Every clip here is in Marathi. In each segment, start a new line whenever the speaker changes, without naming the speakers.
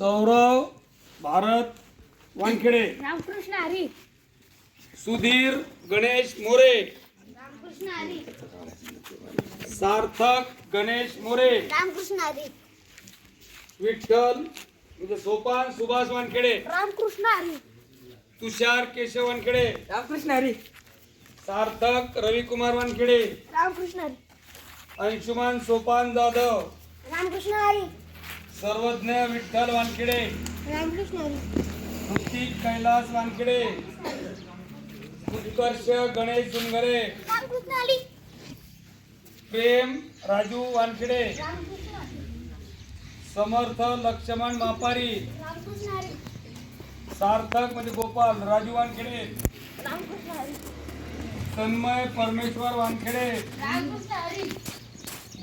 सौरव भारत वानखेडे.
रामकृष्ण हरी.
सुधीर गणेश मोरे.
रामकृष्ण हरी.
सार्थक गणेश मोरे.
रामकृष्ण हरी.
विठ्ठल म्हणजे सोपान सुभाष वानखेडे.
रामकृष्ण हरी.
तुषार केशव वानखेडे.
रामकृष्ण हरी.
सार्थक रविकुमार वानखेडे.
रामकृष्ण हरी.
अंशुमान सोपान जाधव.
रामकृष्ण हरी.
सर्वज्ञ विठ्ठल वानखेडे. कृतिक कैलास वानखेडे. उत्कर्ष गणेश
हरी
प्रेम राजू वानखेडे. समर्थ लक्ष्मण मापारी. सार्थक म्हणजे गोपाल राजू वानखेडे. तन्मय परमेश्वर वानखेडे.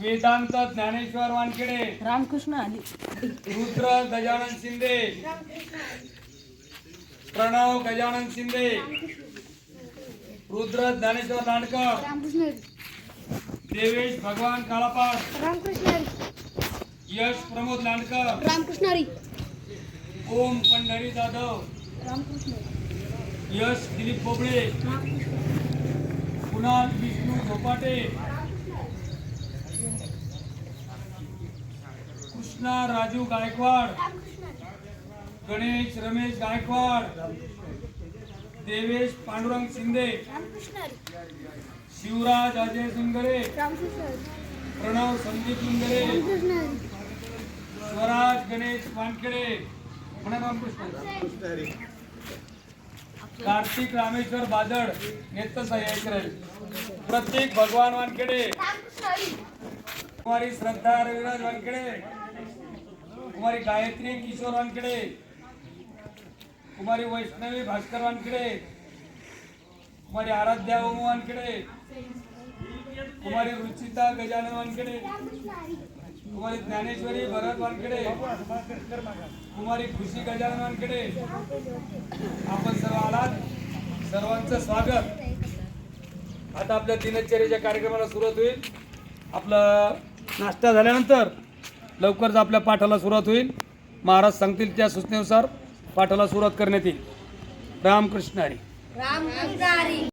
वेदांत ज्ञानेश्वर वानखेडे.
रामकृष्ण हरी
रुद्र गजानन शिंदे. प्रणव गजानन शिंदे. रुद्र ज्ञानेश्वर लांडकर देवेश भगवान कालापाट
रामकृष्ण
यश प्रमोद लांडकर.
रामकृष्ण
ओम पंढरी जाधव.
रामकृष्ण
यश दिलीप बोबळे कुणाल विष्णू झोपाटे. कृष्णा राजू गायकवाड गणेश रमेश गायकवाड देवेश पांडुरंग शिंदे शिवराज अजय सुंगरे प्रणव संदीप सुंगरे स्वराज गणेश वानखेडे. म्हणा रामकृष्ण कार्तिक रामेश्वर बादळ नेत्र सह्याद्री प्रत्येक भगवान वानखेडे. कुमारी श्रद्धा रविराज वानखेडे कुमारी गायत्री किशोर वानखेडे कुमारी वैष्णवी भास्कर वानखेडे कुमारी आराध्या ओम वानखेडे कुमारी रुचिता गजानन वानखेडे कुमारी ज्ञानेश्वरी भरत वानखेडे कुमारी खुशी गजानन वानखेडे. आपण सर्व आलात. सर्वांचं स्वागत. आता आपल्या दिनचर्याच्या कार्यक्रमाला सुरुवात होईल. आपलं नाश्ता झाल्यानंतर लवकरच आपल्या पाठाला सुरुवात होईल. महाराज सांगतील त्या सूचनेनुसार पाठाला सुरुवात करण्यात येईल.
रामकृष्ण हरी.